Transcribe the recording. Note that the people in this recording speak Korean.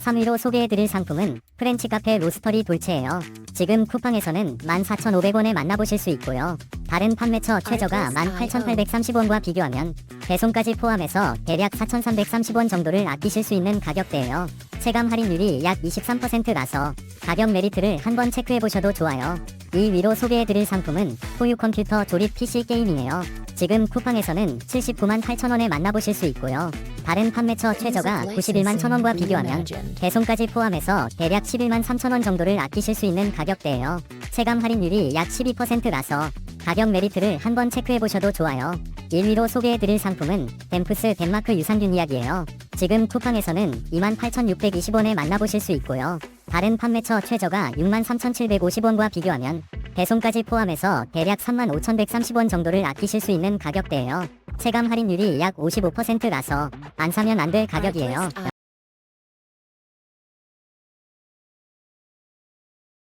3위로 소개해드릴 상품은 프렌치 카페 로스터리 돌체예요. 지금 쿠팡에서는 14,500원에 만나보실 수 있고요. 다른 판매처 최저가 18,830원과 비교하면 배송까지 포함해서 대략 4,330원 정도를 아끼실 수 있는 가격대예요. 체감 할인율이 약 23%라서 가격 메리트를 한번 체크해보셔도 좋아요. 2위로 소개해드릴 상품은 포유 컴퓨터 조립 PC 게임이에요. 지금 쿠팡에서는 79만 8천원에 만나보실 수 있고요. 다른 판매처 최저가 91만 천원과 비교하면 배송까지 포함해서 대략 11만 3천원 정도를 아끼실 수 있는 가격대예요. 체감 할인율이 약 12%라서 가격 메리트를 한번 체크해보셔도 좋아요. 1위로 소개해드릴 상품은 댐프스 덴마크 유산균 이야기예요. 지금 쿠팡에서는 28,620원에 만나보실 수 있고요. 다른 판매처 최저가 63,750원과 비교하면 배송까지 포함해서 대략 35,130원 정도를 아끼실 수 있는 가격대예요. 체감 할인율이 약 55%라서 안 사면 안 될 가격이에요.